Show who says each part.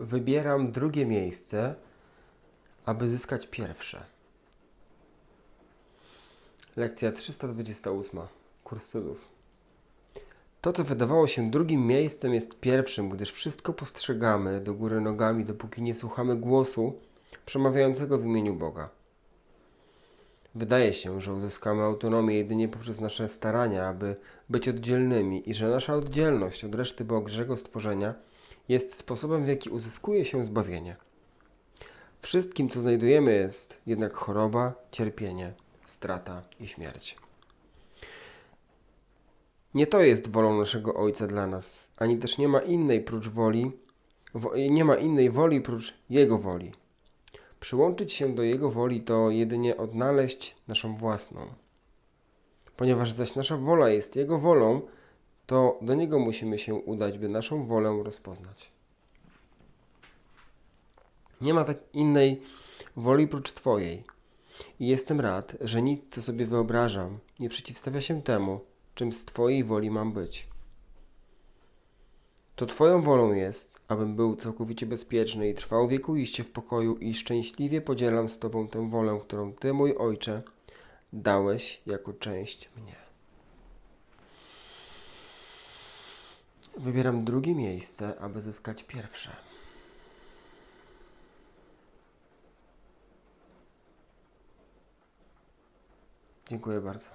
Speaker 1: Wybieram drugie miejsce, aby zyskać pierwsze. Lekcja 328. Kurs cudów. To, co wydawało się drugim miejscem, jest pierwszym, gdyż wszystko postrzegamy do góry nogami, dopóki nie słuchamy głosu przemawiającego w imieniu Boga. Wydaje się, że uzyskamy autonomię jedynie poprzez nasze starania, aby być oddzielnymi i że nasza oddzielność od reszty Bożego stworzenia jest sposobem, w jaki uzyskuje się zbawienie. Wszystkim, co znajdujemy, jest jednak choroba, cierpienie, strata i śmierć. Nie to jest wolą naszego Ojca dla nas, ani też nie ma innej prócz woli, wo, nie ma innej woli prócz Jego woli. Przyłączyć się do Jego woli to jedynie odnaleźć naszą własną. Ponieważ zaś nasza wola jest Jego wolą, to do Niego musimy się udać, by naszą wolę rozpoznać. Nie ma tak innej woli prócz Twojej. I jestem rad, że nic, co sobie wyobrażam, nie przeciwstawia się temu, czym z Twojej woli mam być. To Twoją wolą jest, abym był całkowicie bezpieczny i trwał wiekuiście w pokoju i szczęśliwie podzielam z Tobą tę wolę, którą Ty, mój Ojcze, dałeś jako część mnie. Wybieram drugie miejsce, aby zyskać pierwsze. Dziękuję bardzo.